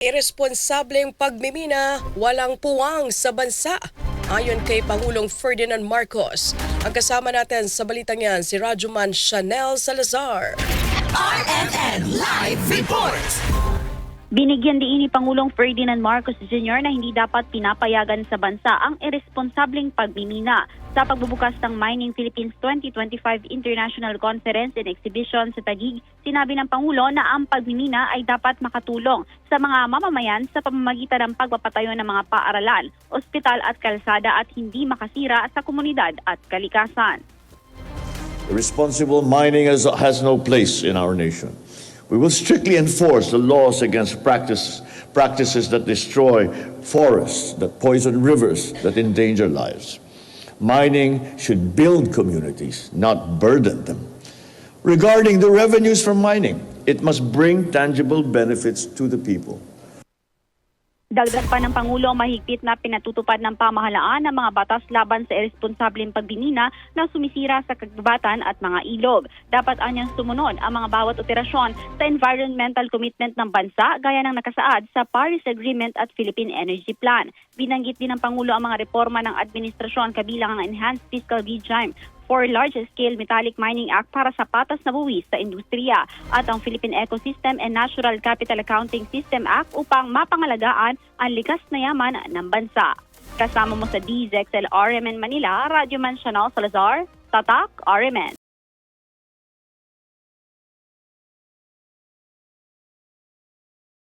Irresponsableng pagmimina, walang puwang sa bansa. Ayon kay Pangulong Ferdinand Marcos. Ang kasama natin sa balitang yan, si Rajuman Chanel Salazar. RMN Live Report. Binigyan din ni Pangulong Ferdinand Marcos Jr. na hindi dapat pinapayagan sa bansa ang irresponsableng pagmimina. Sa pagbubukas ng Mining Philippines 2025 International Conference and Exhibition sa Taguig, sinabi ng Pangulo na ang pagmimina ay dapat makatulong sa mga mamamayan sa pamamagitan ng pagpapatayo ng mga paaralan, ospital at kalsada at hindi makasira sa komunidad at kalikasan. Responsible mining has, has no place in our nation. We will strictly enforce the laws against practice, practices that destroy forests, that poison rivers, that endanger lives. Mining should build communities, not burden them. Regarding the revenues from mining, it must bring tangible benefits to the people. Dagdag pa ng Pangulo, mahigpit na pinatutupad ng pamahalaan ng mga batas laban sa irresponsableng pagbinina na sumisira sa kagubatan at mga ilog. Dapat anyang sumunod ang mga bawat operasyon sa environmental commitment ng bansa gaya ng nakasaad sa Paris Agreement at Philippine Energy Plan. Binanggit din ng Pangulo ang mga reforma ng administrasyon kabilang ang Enhanced Fiscal Regime for Large-Scale Metallic Mining Act para sa patas na buwis sa industriya at ang Philippine Ecosystem and Natural Capital Accounting System Act upang mapangalagaan ang likas na yaman ng bansa. Kasama mo sa DZXL RMN Manila, Radyo Man Chanel Salazar, Tatak RMN.